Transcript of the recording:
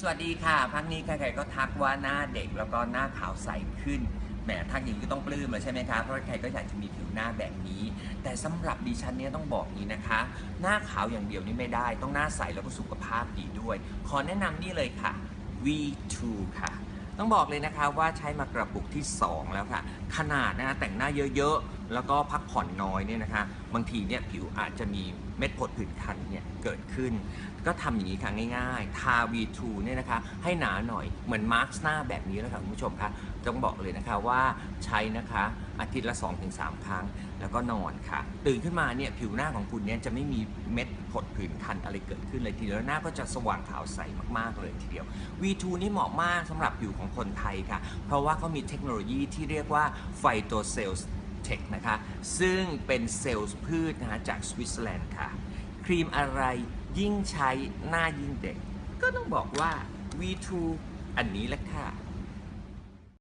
สวัสดีค่ะ พักนี้ใครๆก็ทักว่าหน้าเด็กแล้วก็หน้าขาวใสขึ้น แหมทักอย่างนี้ก็ต้องปลื้มเลยใช่ไหมคะ เพราะใครก็อยากจะมีผิวหน้าแบบนี้ แต่สำหรับดิฉันเนี่ยต้องบอกนี้นะคะ หน้าขาวอย่างเดียวนี่ไม่ได้ ต้องหน้าใสแล้วก็สุขภาพดีด้วย ขอแนะนำนี่เลยค่ะ V2 ค่ะ ต้องบอกเลยนะคะว่าใช้มากระปุกที่ 2 แล้วค่ะ ขนาดนะคะแต่งหน้าเยอะๆ แล้วก็พักผ่อนน้อยเนี่ยนะคะบางทีเนี่ยผิวอาจจะมีเม็ดผดผื่นคันเนี่ยเกิดขึ้น ก็ทำอย่างนี้ค่ะง่ายๆ ทา V2 เนี่ยนะคะให้หนาหน่อยเหมือนมาร์กหน้าแบบนี้แล้วค่ะคุณผู้ชมคะต้องบอกเลยนะคะว่าใช้นะคะอาทิตย์ละ 2-3 ครั้งแล้วก็นอนค่ะ ตื่นขึ้นมาเนี่ยผิวหน้าของคุณเนี่ยจะไม่มีเม็ดผดผื่นคันอะไรเกิดขึ้นเลยทีเดียวหน้าก็จะสว่างขาวใสมากๆเลยทีเดียว V2 นี่เหมาะมากสำหรับผิวของคนไทยค่ะ เพราะว่าเขามีเทคโนโลยีที่เรียกว่าไฟโตเซลส์ เทคนะคะ ซึ่งเป็นเซลล์พืชนะคะจากสวิตเซอร์แลนด์ค่ะ ครีมอะไรยิ่งใช้หน้ายิ่งเด็ก ก็ต้องบอกว่า V2 อันนี้แหละค่ะ